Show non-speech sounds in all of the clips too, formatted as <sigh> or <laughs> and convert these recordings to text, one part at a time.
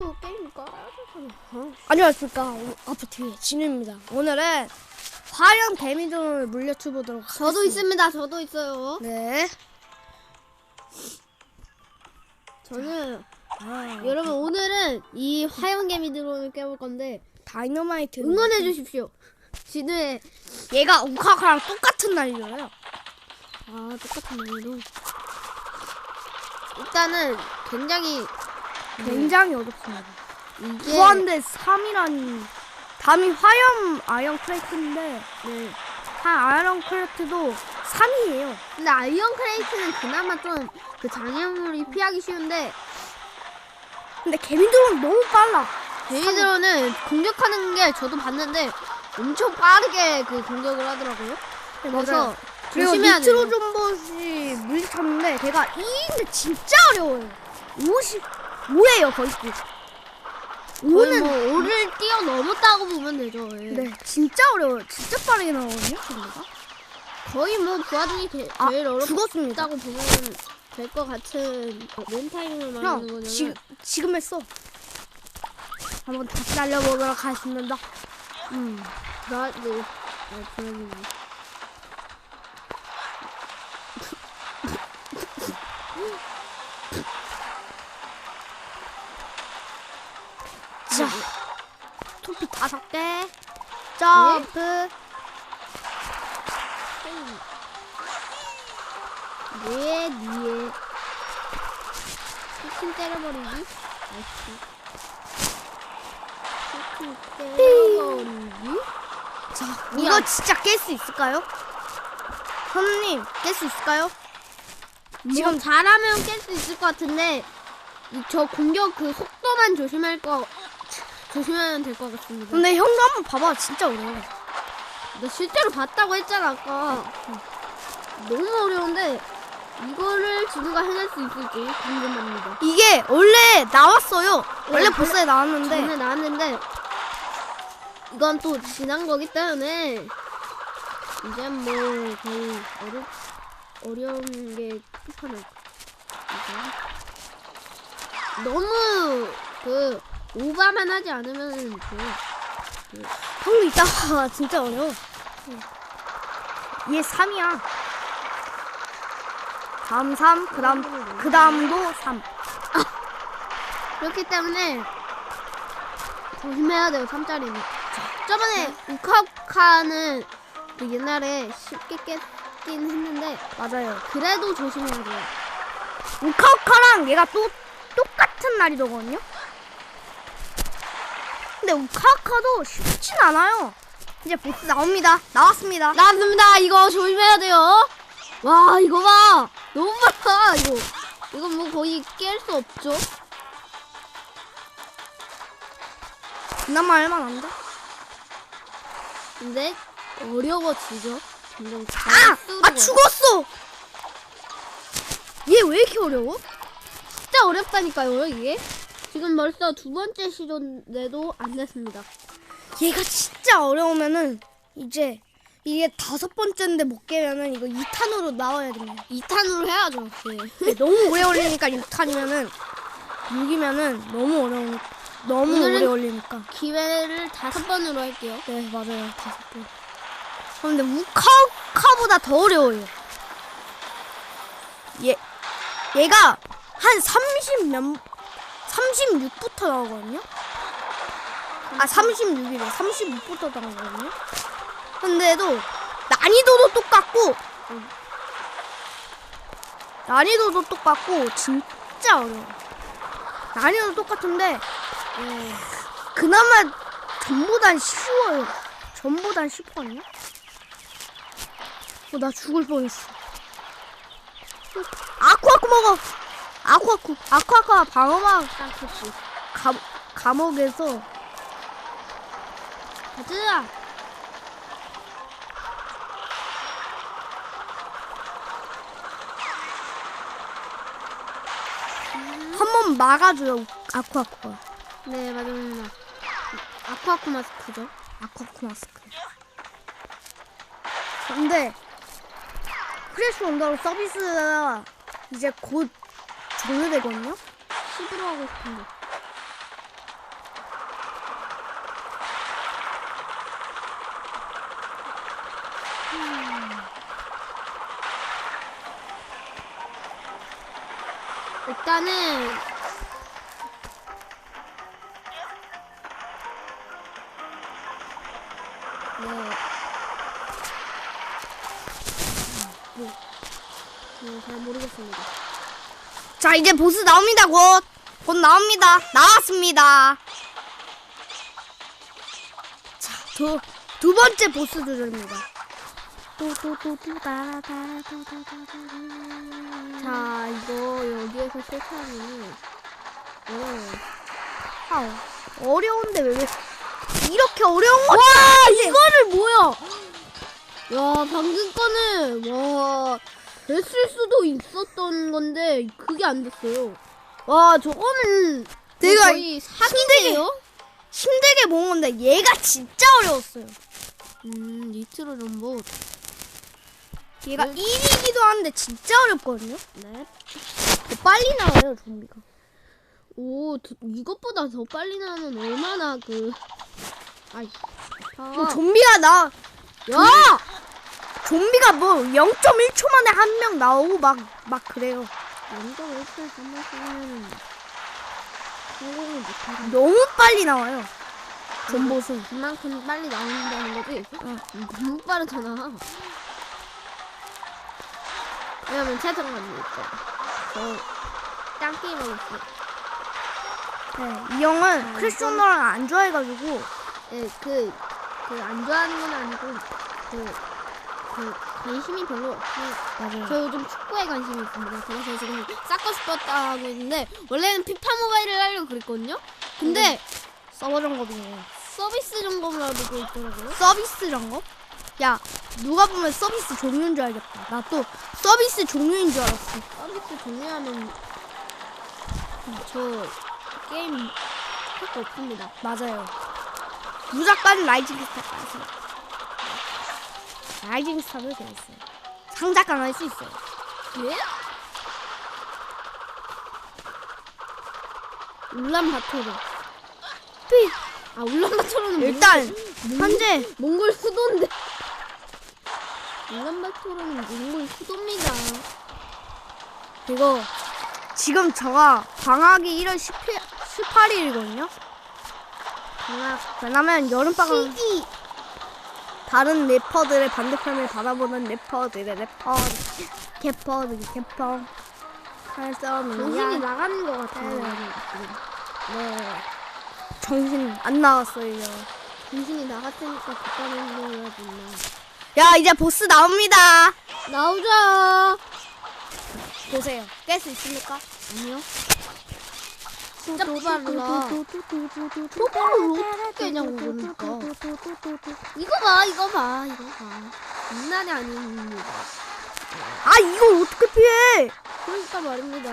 또 게임 깔아야 되잖아. 안녕하십니까 아프TV의 진우입니다 오늘은 화형 개미들을 물려쳐 보도록 하겠습니다 저도 있습니다. 저도 있어요. 네 저는 아, 여러분 오늘은 이 화염 개미 드론을 깨볼 건데 다이너마이트 응원해 주십시오. 진우의 얘가 우카카랑 똑같은 날이잖아요 아 똑같은 난이도 일단은 굉장히 굉장히 어렵습니다 이게 무한대 3이라니 다음이 화염 아이언 크레이트인데 네. 한 아이언 크레이트도 3이에요 근데 아이언 크레이트는 그나마 좀 그 장애물이 피하기 쉬운데 근데 개미들은 너무 빨라 개미 드론은 공격하는 게 저도 봤는데 엄청 빠르게 그 공격을 하더라고요. 그래서 맞아요. 그리고 조심해야 돼요. 니트로 존봇이 물리쳤는데 걔가 2인데 진짜 어려워요 50 5예요 거의 거의 5는 뭐 5를 뛰어넘었다고 보면 되죠. 예. 네, 진짜 어려워요. 진짜 빠르게 나오거든요, 걔가. 거의 뭐그 와중에 제, 아, 제일 죽었습니다. 어렵다고 보면 될 것 같은 런 타임을 말하는 형, 거냐면 지금, 지금 했어. 한번 다시 날려보도록 하겠습니다. 음, 나, 네, 네, 그러면 점프. 네, 니에 치킨 때려버리기. 치킨 때려버리기. 자, 이거 진짜 깰 수 있을까요? 선생님, 깰 수 있을까요? 지금 잘하면 깰 수 있을 것 같은데 이 저 공격 그 속도만 조심할 거 조심하면 될것 같습니다. 근데 형도 한번 봐봐. 진짜 어려워. 나 실제로 봤다고 했잖아 아까. 너무 어려운데 이거를 진우가 해낼 수 있을지 궁금합니다. 이게 원래 나왔어요. 원래 네, 보스에 나왔는데. 전에 나왔는데 이건 또 지난 거기 때문에 이제 뭐 거의 어렵 어려운 게 끝판왕. 너무 그 오바만 하지 않으면 돼요. 형도 이따가 진짜 어려워. 얘 3이야. 다음 3, 그 다음, 그 다음도 3. <laughs> 그렇기 때문에 조심해야 돼요. 3짜리는. 저번에 우카우카는 그 옛날에 쉽게 깼긴 했는데 맞아요. 그래도 조심해야 돼요. 우카우카랑 얘가 또 똑같은 날이더거든요. 근데 우카우카도 쉽진 않아요. 이제 보스 나옵니다. 나왔습니다. 나왔습니다. 이거 조심해야 돼요. 와 이거 봐. 너무 많아 이거. 이거 뭐 거의 깰 수 없죠. 그나마 할만한데? 근데 어려워지죠. 점점 아! 아 죽었어! 얘 왜 이렇게 어려워? 진짜 어렵다니까요 이게. 지금 벌써 두 번째 시도인데도 안 됐습니다. 얘가 진짜 어려우면은 이제 이게 다섯 번째인데 못 깨면은 이거 2탄으로 나와야 됩니다. 2탄으로 해야죠. 네. 너무 오래 걸리니까 6탄이면은 6이면은 너무 어려운 너무 오래 걸리니까 기회를 다섯 번으로 할게요. 네 맞아요 다섯 번. 근데 우카우카보다 더 어려워요. 얘 얘가 한 30몇 36부터 나오거든요. 아 36이래 36부터 나오거든요. 근데도 난이도도 똑같고 난이도도 똑같고 진짜 어려워. 난이도 똑같은데 네. 그나마 전보단 쉬워요. 전보단 쉽거든요. 어, 나 죽을 뻔했어. 아쿠아쿠 먹어. 아쿠아쿠. 아쿠아쿠가 방어막 딱 좋지. 감, 감옥에서 가자. 한번 막아줘요. 아쿠아쿠가. 네 맞습니다. 아쿠아쿠 마스크죠. 아쿠아쿠 마스크. 근데 크래시 온다로 서비스가 이제 곧 종료 되거든요? 시드로 하고 싶은데. 음. 일단은 네. 음, 네. 네, 잘 모르겠습니다. 자, 이제 보스 나옵니다, 곧. 곧 나옵니다. 나왔습니다. 자, 두, 두 번째 보스 조절입니다. 자, 이거 여기에서 실패하면 어려워요. 아, 어려운데 왜, 왜 이렇게 어려운 거 와, 이거를 뭐야? 야, 방금 거는 와 됐을 수도 있었던 건데 그게 안 됐어요. 와, 저거는 내가 거의 사기네요. 힘들게 모은 건데 얘가 진짜 어려웠어요. 음, 니트로 전봇. 얘가 네. 1위기도 하는데 진짜 어렵거든요. 네. 더 빨리 나와요, 좀비가. 오, 더- 이것보다 더 빨리 나면 얼마나 그 아이. 뭐 아, 좀비가 나, 야! 좀비가 뭐 0.1초 만에 한 명 나오고 막, 막 그래요. 먼저 정말 쓰면 성공을 못하고 너무 빨리 나와요. 전봇은. 그만큼 빨리 나온다는 거지. 음, 너무 빠르잖아. 왜냐면 최저간이니까. 저짱 게임 하고 있어. 네, 이 형은 크리스티아노를 안 좋아해가지고 예, 그, 그, 안 좋아하는 건 아니고, 그, 그, 관심이 별로 없고, 맞아요. 저 요즘 축구에 관심이 있습니다. 그래서 지금 싹고 싶었다 하고 있는데, 원래는 피파 모바일을 하려고 그랬거든요? 근데, 서버 점검이에요. 서비스 점검을 하고 있더라고요. 서비스 점검? 야, 누가 보면 서비스 종류인 줄 알겠다. 나 또 서비스 종류인 줄 알았어. 서비스 종료하면, 저, 게임, 할거 없습니다. 맞아요. 무작간 라이징 스타까지. 라이징 스타도 재밌어요. 상작강 할 수 있어요. 예? 울란바토르. 삐! 아, 울란바토르는 일단 몽골, 현재 몽골 수도인데. 울란바토르는 몽골 수도입니다. 이거 지금 저가 방학이 1월 18일이거든요. 방학 왜냐면 여름방학 시기. 다른 래퍼들의 반대편을 바라보는 래퍼들의 래퍼 개퍼들 개퍼 할 정신이 싸움이야. 나가는 것 같아요. 네. 네. 정신 안 나왔어요. 정신이 나갔으니까 그딴 행동을 해야지. 야 이제 보스 나옵니다. 나오자. 보세요. 깰 수 있습니까? 아니요. 진짜 도발이라. 도발을 어떻게 깨냐고 그러니까. 이거 봐, 이거 봐, 이거 봐. 장난이 아닙니다. 아 이걸 어떻게 피해? 그러니까 말입니다.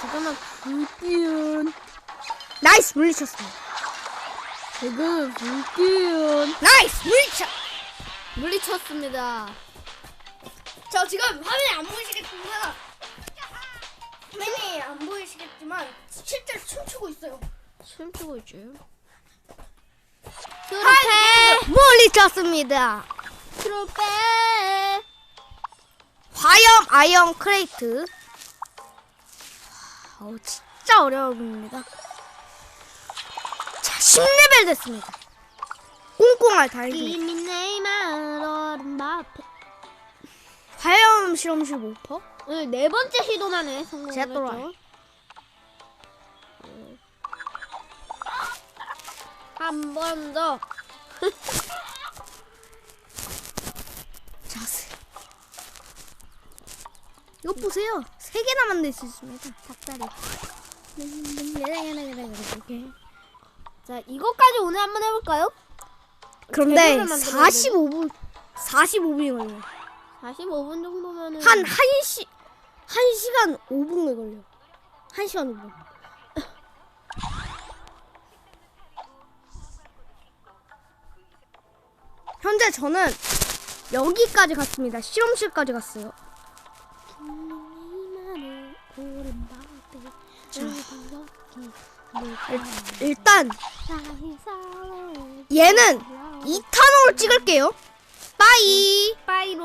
잠깐만, 불기운. 나이스 물리쳤습니다. 지금 불기운. 나이스 물리쳤. 물리쳤습니다. 저 지금 화면에 안 보이시겠지만 화 면에 안 보이시겠지만 실제로 춤추고 있어요. 춤추고 있죠. 하이 물리쳤습니다. 트로페. 화염 아이언 크레이트. 어우 진짜 어려웁니다. 자 10레벨 됐습니다. 꽁꽁알 달기. 화염 실험실 모퍼. 오늘 네 번째 시도만에 성공을 제가 또 했죠. 한 번 더. 자세. 이거 보세요. 세 개나 만들 수 있습니다. 닭다리. 자, 이것까지 오늘 한번 해볼까요? 그런데 제대로 만들어야 45분 45분이 걸려요. 45분 정도면은 한 1시 1시간 5분에 걸려. 1시간 5분. <laughs> 현재 저는 여기까지 갔습니다. 실험실까지 갔어요. 일단 얘는 2탄으로 찍을게요. 빠이. 빠이로